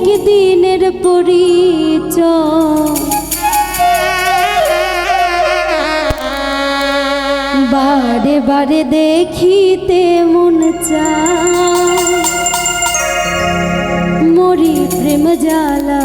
একদিনের পরিচয়। বারে বারে দেখিতে মন চা মরি প্রেম জালা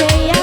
say